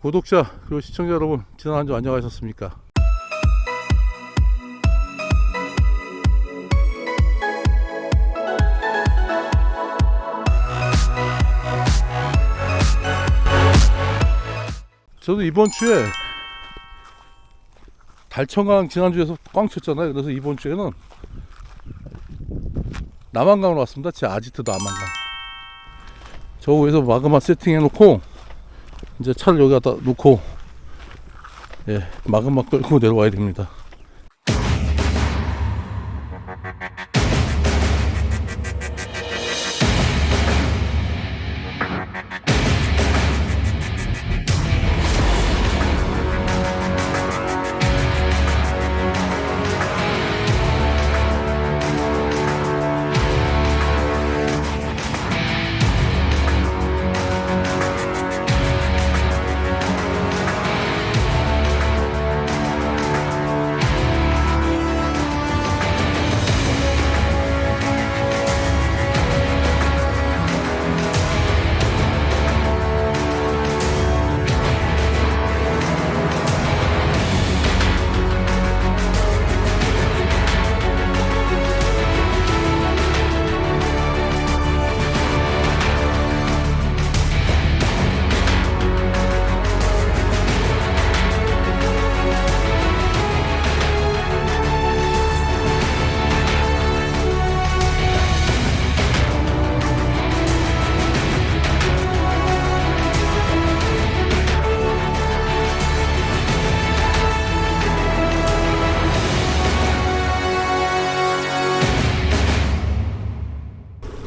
구독자 그리고 시청자 여러분 지난 한 주 안녕하셨습니까? 저도 이번 주에 달청강 지난주에서 꽝 쳤잖아요. 그래서 이번 주에는 남한강으로 왔습니다. 제 아지트 남한강. 저 위에서 마그마 세팅해 놓고 이제 차를 여기다 놓고 예 마그마 끌고 내려와야 됩니다.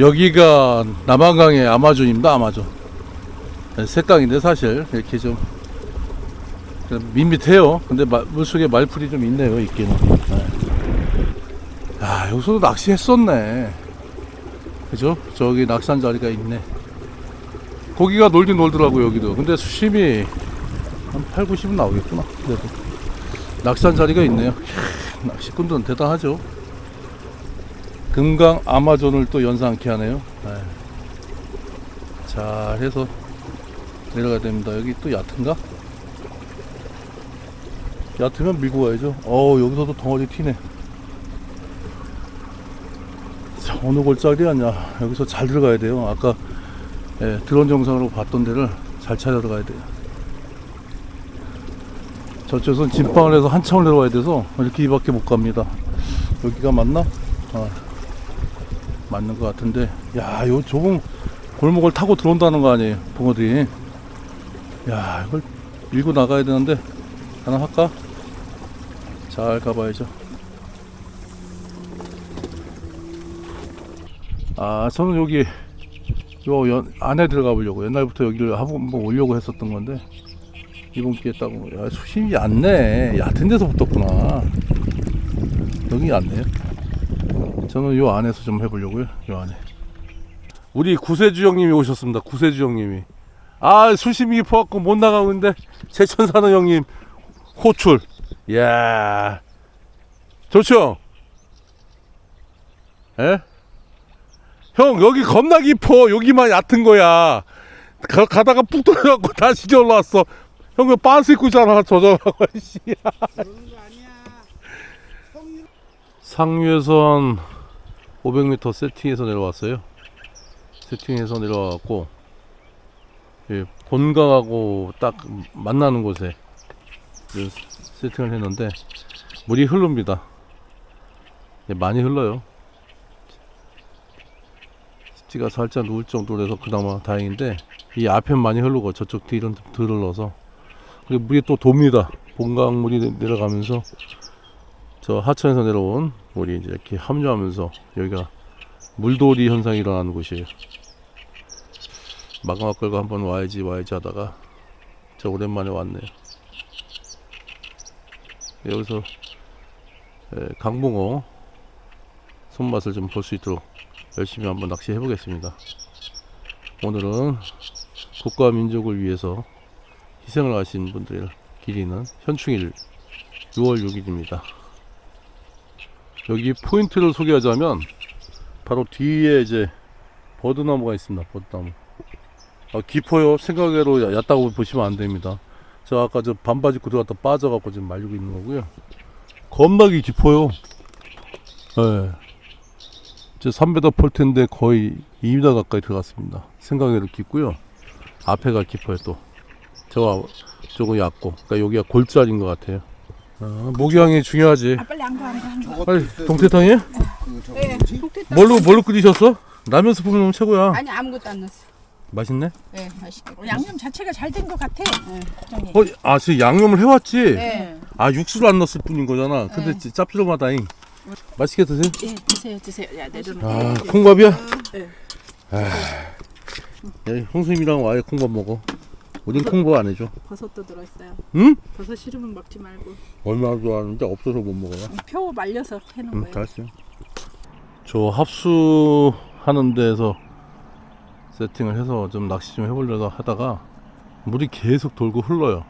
여기가 남한강의 아마존입니다. 아마존. 네, 색강인데 사실 이렇게 좀 밋밋해요. 근데 마- 물속에 말풀이 좀 있네요. 있기는. 네. 아 여기서도 낚시했었네. 그죠? 저기 낚시한 자리가 있네. 고기가 놀긴 놀더라고 여기도. 근데 수심이 한 8, 90은 나오겠구나. 그래도 낚시한 자리가 있네요. 낚시꾼들은 대단하죠. 금강 아마존을 또 연상케 하네요. 네. 자, 해서 내려가야 됩니다. 여기 또 얕은가? 얕으면 밀고 가야죠. 어, 여기서도 덩어리 튀네. 자, 어느 골짜기였냐? 여기서 잘 들어가야 돼요. 아까 예, 드론 영상으로 봤던 데를 잘 찾아 들어가야 돼요. 저쪽에선 진방을 해서 한참을 내려와야 돼서 이렇게 이밖에 못 갑니다. 여기가 맞나? 아, 맞는 것 같은데. 야 요 좁은 골목을 타고 들어온다는 거 아니에요 붕어들이? 야 이걸 밀고 나가야 되는데. 하나 할까? 잘 가봐야죠. 아 저는 여기 요 연, 안에 들어가 보려고. 옛날부터 여기를 한번 오려고 했었던 건데. 이번 기회에 따고 야 수심이 얕네 얕은 데서 붙었구나. 여기 얕네요 저는 요 안에서 좀 해보려고요. 요 안에. 우리 구세주 형님이 오셨습니다. 구세주 형님이. 아 수심이 깊어갖고 못 나가고 있는데 제천 사는 형님 호출. 이야. 좋죠? 에? 형 여기 겁나 깊어. 여기만 얕은 거야. 가, 가다가 푹 떨어져갖고 다시 올라왔어. 형그 빤스 입고 있잖아. 저저하고 씨. 상류에선 500m 세팅해서 내려왔어요. 세팅해서 내려와갖고 예, 본강하고 딱 만나는 곳에 그 세팅을 했는데 물이 흐릅니다. 예, 많이 흘러요. 찌가 살짝 누울 정도로 해서 그나마 다행인데 이 앞엔 많이 흐르고 저쪽 뒤는 좀덜 흘러서 그리고 물이 또 돕니다. 본강 물이 내려가면서 저 하천에서 내려온 물이 이제 이렇게 합류하면서 여기가 물돌이 현상이 일어나는 곳이에요. 마그마 끌고 한번 와야지 와야지 하다가 저 오랜만에 왔네요. 여기서 에, 강붕어 손맛을 좀 볼 수 있도록 열심히 한번 낚시해 보겠습니다. 오늘은 국가 민족을 위해서 희생을 하신 분들을 기리는 현충일 6월 6일입니다. 여기 포인트를 소개하자면 바로 뒤에 이제 버드나무가 있습니다. 버드나무. 아, 깊어요. 생각외로 얕다고 보시면 안 됩니다. 저 아까 저 반바지 들어갔다 빠져갖고 지금 말리고 있는 거고요. 겁나게 깊어요. 예. 저 3m 폴트인데 거의 2m 가까이 들어갔습니다. 생각외로 깊고요. 앞에가 깊어요 또. 저거 저거 얕고. 그러니까 여기가 골짜기인 것 같아요. 아, 목욕이 중요하지. 아, 빨리 안 가 안가. 빨리 동태탕이에요? 그 네? 동태탕. 뭘로 뭘로 끓이셨어? 라면 스프 넣으면 최고야. 아니 아무것도 안 넣었어. 맛있네. 네, 맛있게. 양념 자체가 잘 된 것 같아. 네, 걱정이. 어, 아, 지금 양념을 해왔지. 네. 아, 육수를 안 넣었을 뿐인 거잖아. 근데 네. 짭조름하다잉. 맛있게 드세요. 예, 드세요, 드세요. 야, 내려놓. 아, 콩밥이야? 네. 아, 야, 형수님이랑 아예 콩밥 먹어. 우린 콩밥 안 해줘. 버섯도 들어있어요. 응? 버섯 싫으면 먹지 말고. 얼마나 좋아하는데 없어서 못 먹어요. 표 말려서 해놓은 응, 거예요. 다 했어요. 저 합수하는 데에서 세팅을 해서 좀 낚시 좀 해보려고 하다가 물이 계속 돌고 흘러요.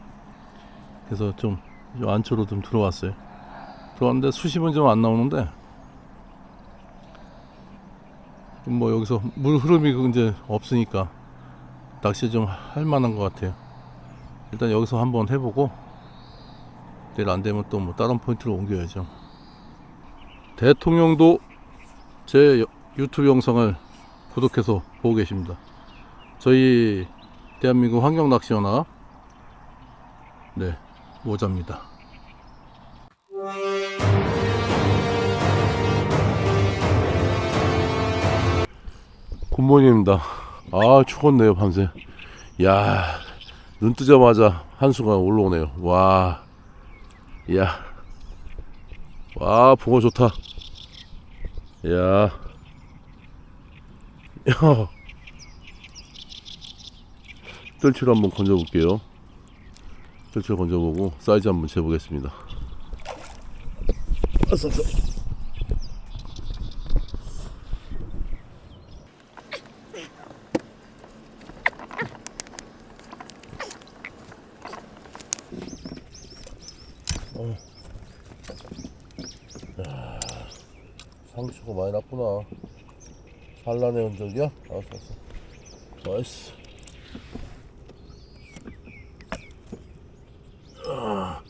그래서 좀, 좀 안쪽으로 좀 들어왔어요. 들어왔는데 수심은 좀 안 나오는데 뭐 여기서 물 흐름이 그 이제 없으니까 낚시 좀 할 만한 것 같아요. 일단 여기서 한번 해보고 내일 안 되면 또 뭐 다른 포인트로 옮겨야죠. 대통령도 제 여- 유튜브 영상을 구독해서 보고 계십니다. 저희 대한민국 환경낚시연합 네 모자입니다. 굿모닝입니다. 아 추웠네요 밤새. 야, 눈 뜨자마자 한수가 올라오네요. 와, 야, 와 붕어 좋다. 야, 야, 뜰치를 한번 건져 볼게요. 뜰치를 건져 보고 사이즈 한번 재보겠습니다. 아싸, 아싸. 상추가 많이 났구나. 산란의 흔적이야? 알았어, 알았어. 나이스. 아,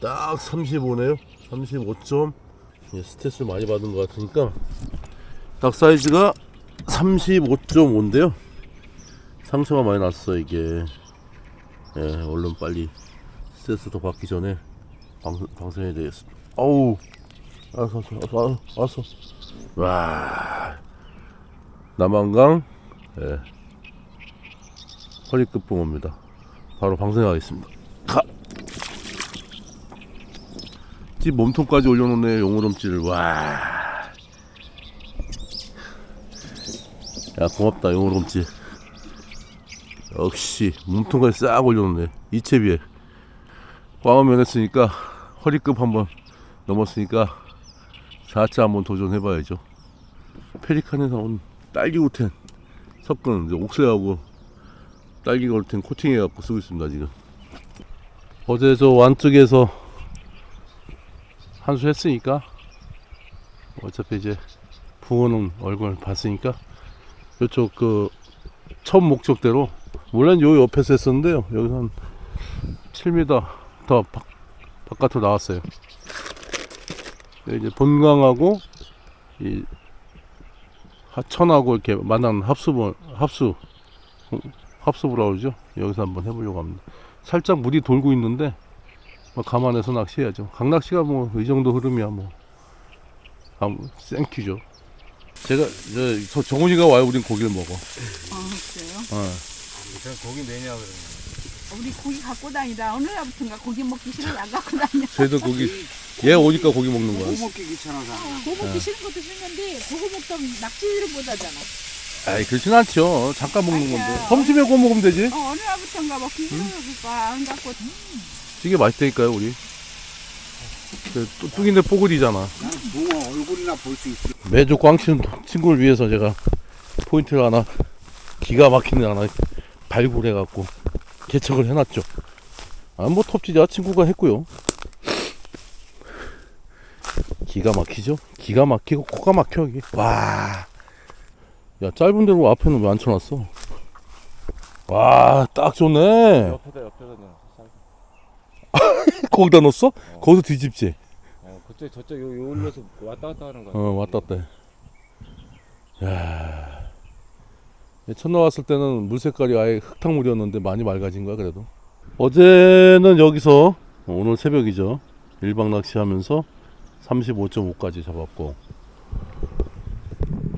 딱 35네요. 35점. 예, 스트레스 많이 받은 것 같으니까 딱 사이즈가 35.5인데요. 상처가 많이 났어 이게. 예, 얼른 빨리 스트레스 더 받기 전에 방, 방송해야 되겠습니다. 어우. 알았어, 알았어, 알았어. 와. 남한강, 예. 허리끝 붕어입니다. 바로 방생하겠습니다. 가! 찌 몸통까지 올려놓네, 용오름찌를. 와. 야, 고맙다, 용오름찌. 역시, 몸통까지 싹 올려놓네. 이채비에. 꽝을 면했으니까, 허리급 한번 넘었으니까, 4차 한번 도전해봐야죠. 페리칸에서 온 딸기 우텐 섞은 이제 옥새하고 딸기 걸텐 코팅해갖고 쓰고 있습니다 지금. 어제 저 완쪽에서 한 수 했으니까 어차피 이제 붕어는 얼굴 봤으니까 이쪽 그 첫 목적대로 원래는 요 옆에서 했었는데요 여기서 한 7m 더 바, 바깥으로 나왔어요. 네, 이제 본강하고 이 하천하고 이렇게 만난 합수부 합수 합수부라 그러죠. 여기서 한번 해보려고 합니다. 살짝 물이 돌고 있는데 뭐 감안해서 낚시해야죠. 강낚시가 뭐 이 정도 흐름이야 뭐 아무 생큐죠. 제가 저, 저 정훈이가 와요. 우린 고기를 먹어. 아, 그래요? 어. 거기 내냐 그러면. 우리 고기 갖고 다니다. 어느 날부터인가 고기 먹기 싫으면 안 갖고 다녀. 저희도 고기 얘 오니까 고기 먹는 거야. 고 먹기 귀찮아서. 고기 먹기 싫은 것도 싫은데 고기 먹던 낙지를 못 하잖아. 아이 그렇진 않죠. 잠깐 먹는 아니야. 건데. 점심에 구워 먹으면 되지. 어, 어느 날부터인가 먹기 싫으니까 안 갖고. 이게 맛있다니까요 우리. 그 뚝뚝인데 뽀글이잖아. 나는 붕어 얼굴이나 볼 수 있어. 매주 꽝치는 친구를 위해서 제가 포인트를 하나 기가 막히는 하나 발굴해갖고 개척을 해놨죠. 아뭐 톱지자 친구가 했고요. 기가 막히죠? 기가 막히고 코가 막혀 여기. 와. 야 짧은 데로 앞에는 왜안 쳐놨어? 와 딱 좋네. 옆에다 옆에다 그냥 거기다 넣었어? 거기서 뒤집지. 어, 그쪽 저쪽 요, 요 올려서 왔다 갔다 하는 거야. 어 왔다 갔다. 해. 야. 첫 나왔을 때는 물 색깔이 아예 흙탕물이었는데 많이 맑아진 거야 그래도. 어제는 여기서 오늘 새벽이죠. 일박 낚시하면서 35.5까지 잡았고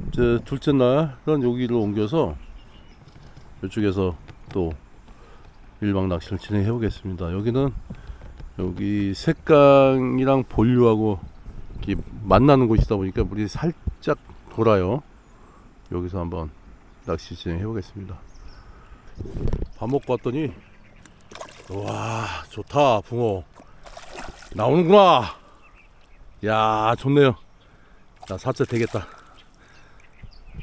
이제 둘째 날은 여기를 옮겨서 이쪽에서 또 일박 낚시를 진행해 보겠습니다. 여기는 여기 색강이랑 본류하고 이렇게 만나는 곳이다 보니까 물이 살짝 돌아요. 여기서 한번 낚시 진행해 보겠습니다. 밥 먹고 왔더니 와 좋다 붕어 나오는구나. 야 좋네요. 자 사자 되겠다.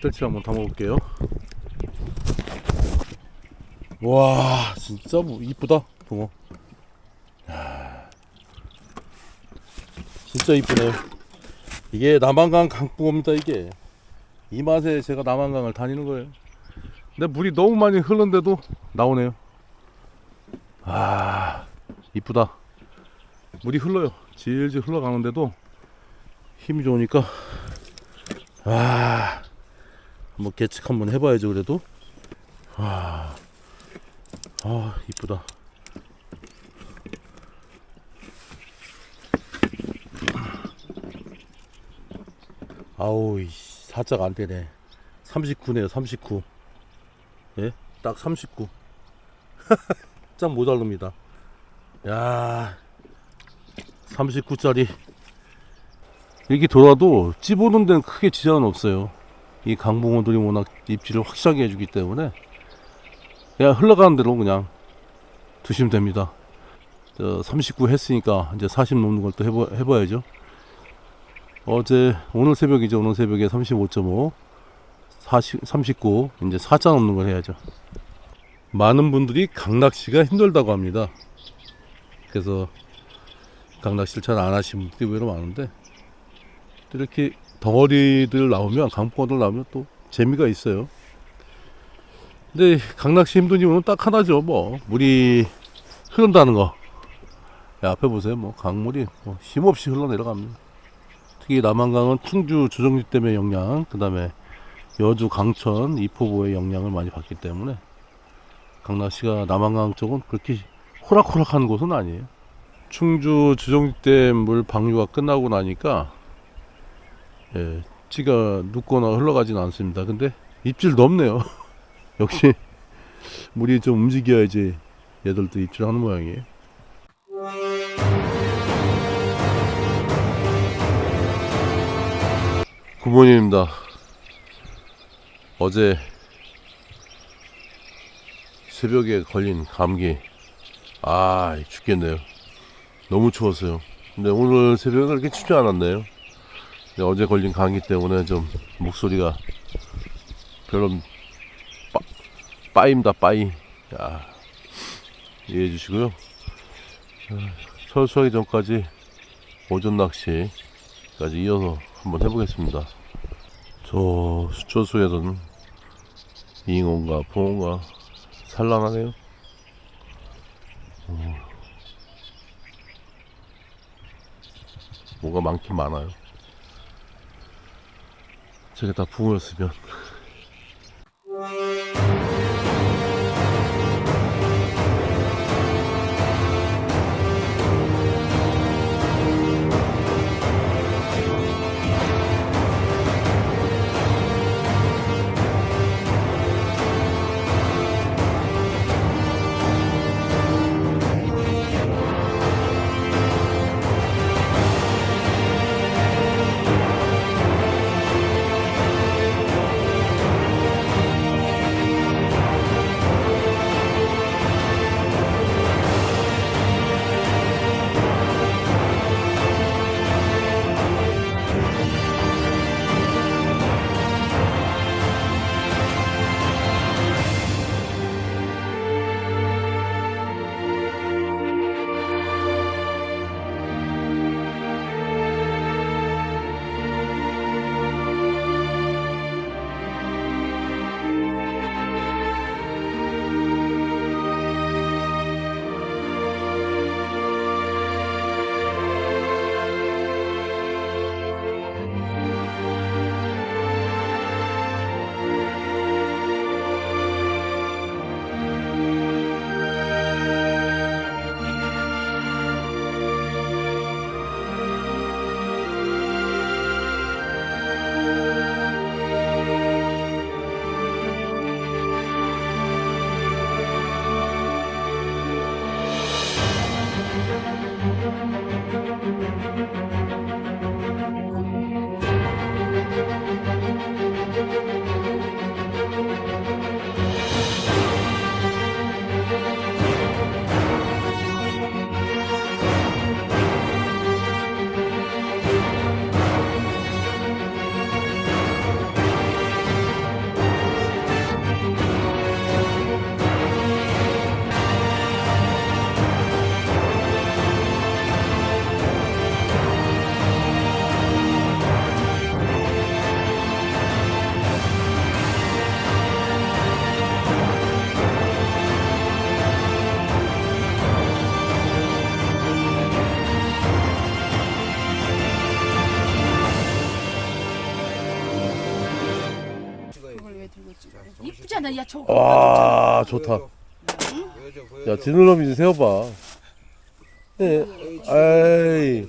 뜰치 한번 담아볼게요. 와 진짜 뭐 이쁘다 붕어. 야, 진짜 이쁘네요. 이게 남한강 강풍어입니다 이게. 이 맛에 제가 남한강을 다니는 거예요. 근데 물이 너무 많이 흐른데도 나오네요. 아 이쁘다. 물이 흘러요. 질질 흘러가는데도 힘이 좋으니까 아 한번 계측 한번 해봐야죠 그래도 아, 아 이쁘다. 아우 이씨 살짝 안 되네 39네요 39 예? 딱 39. 짝 모자릅니다. 야 39짜리. 이렇게 돌아도 찝어놓은 데는 크게 지장은 없어요. 이 강봉어들이 워낙 입질을 확실하게 해주기 때문에 그냥 흘러가는 대로 그냥 두시면 됩니다. 39 했으니까 이제 40 넘는 걸 또 해봐, 해봐야죠. 어제 오늘 새벽이죠. 오늘 새벽에 35.5 40, 39 이제 4자 넘는 걸 해야죠. 많은 분들이 강낚시가 힘들다고 합니다. 그래서 강낚시를 잘 안 하시는 분들이 의외로 많은데 또 이렇게 덩어리들 나오면 강포들 나오면 또 재미가 있어요. 근데 강낚시 힘든 이유는 딱 하나죠. 뭐 물이 흐른다는 거. 야, 앞에 보세요. 뭐 강물이 뭐 힘없이 흘러내려갑니다. 특히 남한강은 충주 조정지 때문에 영향, 그 다음에 여주 강천 이포보의 영향을 많이 받기 때문에 강낚시가 남한강 쪽은 그렇게 호락호락한 곳은 아니에요. 충주 주정지댐 물 방류가 끝나고 나니까 예, 찌가 눕거나 흘러가지는 않습니다. 근데 입질 넘네요. 역시 물이 좀 움직여야지 얘들도 입질하는 모양이에요. 굿모닝입니다. 어제 새벽에 걸린 감기. 아 죽겠네요. 너무 추웠어요. 근데 오늘 새벽에 그렇게 춥지 않았네요. 근데 어제 걸린 감기 때문에 좀 목소리가 별로 빠, 빠입니다 빠이. 야, 이해해 주시고요. 철수하기 전까지 오전 낚시까지 이어서 한번 해보겠습니다 저 수초수에는 잉어인가 붕어인가 산란하네요. 어. 뭐가 많긴 많아요. 저게 다 붕어였으면 나는 야 저거 와 좋다. 보여줘 보여줘 야 지느러미 좀 세워봐. 네. 아이.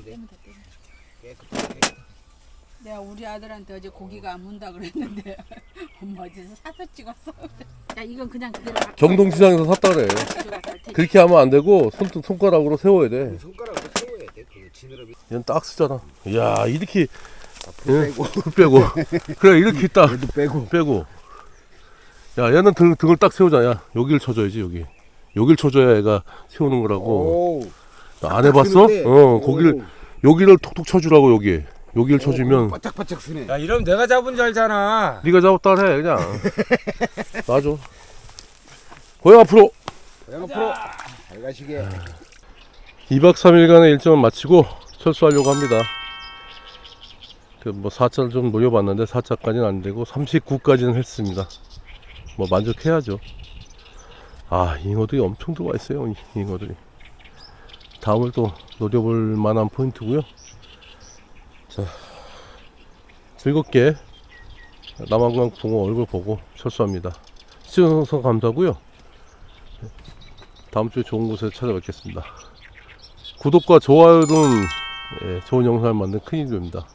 내가 우리 아들한테 어제 고기가 안 문다 그랬는데 엄마 어디서 사서 찍었어. 야 이건 그냥 그대로 갖고 경동시장에서 샀다 그래. 가져가서 할 테니까. 그렇게 하면 안 되고 손 손가락으로 세워야 돼. 손가락으로 세워야 돼 그 지느러미 얘는 딱 쓰잖아. 야 이렇게 예? 빼고 풀 빼고 그래 이렇게 딱 빼고 빼고 야 얘는 등, 등을 딱 세우자. 야 여기를 쳐줘야지 여기. 여기를 쳐줘야 얘가 세우는 거라고. 오안 해봤어? 크는데? 어 거기를 여기를 톡톡 쳐주라고 여기. 여기를 쳐주면. 바짝바짝 쓰네. 야 이러면 내가 잡은 줄 알잖아. 네가 잡았다 해 그냥. 놔줘. 고양 앞으로. 고양 앞으로. 잘 가시게. 2박 3일간의 일정을 마치고 철수하려고 합니다. 그뭐 4차를 좀 노려봤는데 4차까지는 안 되고 39까지는 했습니다 뭐 만족해야죠. 아 잉어들이 엄청 들어와 있어요 이 잉어들이. 다음을 또 노려볼 만한 포인트고요. 자 즐겁게 남한강 붕어 얼굴 보고 철수합니다. 시청해주셔서 감사하고요. 다음 주에 좋은 곳에서 찾아뵙겠습니다. 구독과 좋아요는 예, 좋은 영상을 만든 큰 힘이 됩니다